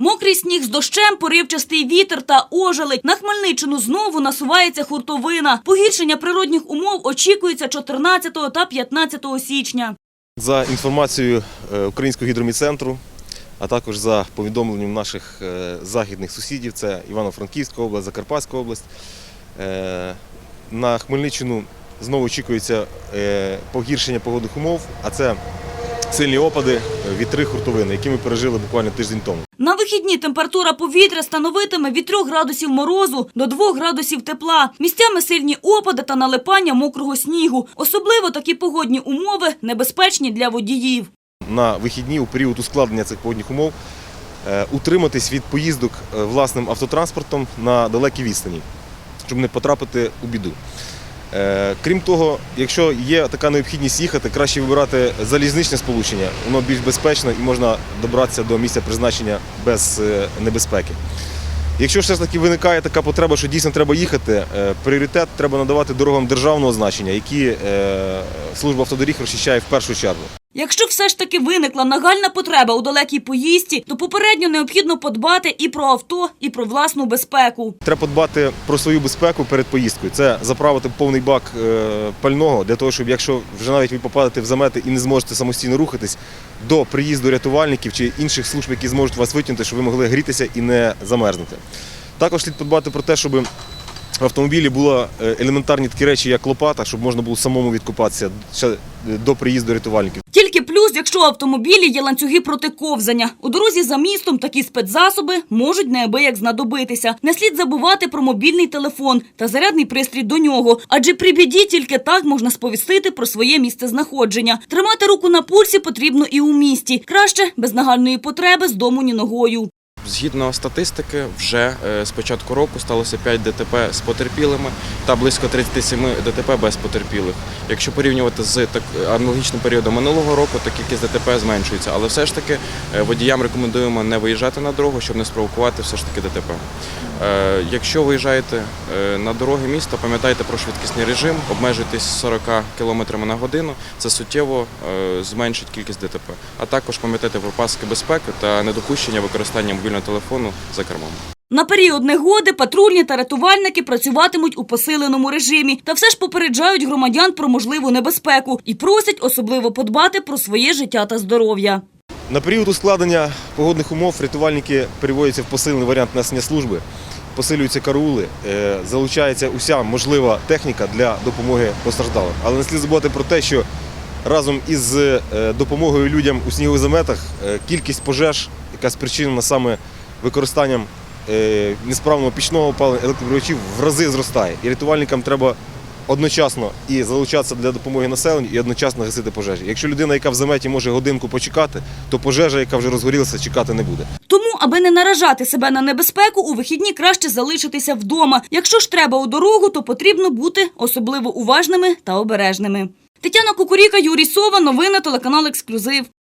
Мокрий сніг з дощем, поривчастий вітер та ожеледь. На Хмельниччину знову насувається хуртовина. Погіршення природних умов очікується 14 та 15 січня. За інформацією е, Українського гідроміцентру, а також за повідомленням наших е, західних сусідів, це Івано-Франківська область, Закарпатська область, е, на Хмельниччину знову очікується погіршення погодних умов, а це сильні опади, е, вітри, хуртовини, які ми пережили буквально тиждень тому. На вихідні температура повітря становитиме від 3 градусів морозу до 2 градусів тепла. Місцями сильні опади та налипання мокрого снігу. Особливо такі погодні умови небезпечні для водіїв. на вихідні у період ускладнення цих погодних умов е, утриматись від поїздок е, власним автотранспортом на далекі відстані, щоб не потрапити у біду. Е, Крім того, якщо є така необхідність їхати, краще вибирати залізничне сполучення, воно більш безпечне і можна добратися до місця призначення без е, небезпеки. Якщо ж таки виникає така потреба, що дійсно треба їхати, е, пріоритет треба надавати дорогам державного значення, які служба автодоріг розчищає в першу чергу. Якщо все ж таки виникла нагальна потреба у далекій поїздці, то попередньо необхідно подбати і про авто, і про власну безпеку. Треба подбати про свою безпеку перед поїздкою. Це заправити повний бак е, пального для того, щоб якщо вже навіть ви попадете в замети і не зможете самостійно рухатись до приїзду рятувальників чи інших служб, які зможуть вас витягнути, щоб ви могли грітися і не замерзнути. Також слід подбати про те, щоб в автомобілі були е, елементарні такі речі, як лопата, щоб можна було самому відкопатися ще до приїзду рятувальників. Тільки плюс, якщо у автомобілі є ланцюги проти ковзання. У дорозі за містом такі спецзасоби можуть неабияк знадобитися. Не слід забувати про мобільний телефон та зарядний пристрій до нього, адже при біді тільки так можна сповістити про своє місце знаходження. Тримати руку на пульсі потрібно і у місті. Краще без нагальної потреби з дому ні ногою. Згідно статистики, вже е, з початку року сталося 5 ДТП з потерпілими та близько 37 ДТП без потерпілих. Якщо порівнювати з аналогічним періодом минулого року, то кількість ДТП зменшується. Але все ж таки е, водіям рекомендуємо не виїжджати на дорогу, щоб не спровокувати все ж таки ДТП. Е, Якщо виїжджаєте е, на дороги міста, пам'ятайте про швидкісний режим, обмежуйтесь 40 км на годину. Це суттєво е, зменшить кількість ДТП. А також пам'ятайте про паски безпеки та недопущення використання мобільного телефону за кермом. На період негоди патрульні та рятувальники працюватимуть у посиленому режимі та все ж попереджають громадян про можливу небезпеку і просять особливо подбати про своє життя та здоров'я. На період ускладнення погодних умов рятувальники переводяться в посилений варіант несення служби, посилюються караули, е, залучається уся можлива техніка для допомоги постраждалим. Але не слід забувати про те, що разом із е, допомогою людям у снігових заметах е, кількість пожеж, яка спричинена саме використанням е, несправного пічного опалення електроприводів, в рази зростає. І рятувальникам треба одночасно і залучатися для допомоги населенню, і одночасно гасити пожежі. Якщо людина, яка в заметі може годинку почекати, то пожежа, яка вже розгорілася, чекати не буде. Тому, аби не наражати себе на небезпеку, у вихідні краще залишитися вдома. Якщо ж треба у дорогу, то потрібно бути особливо уважними та обережними. Тетяна Кукуріка, Юрій Сова, новини телеканал Ексклюзив.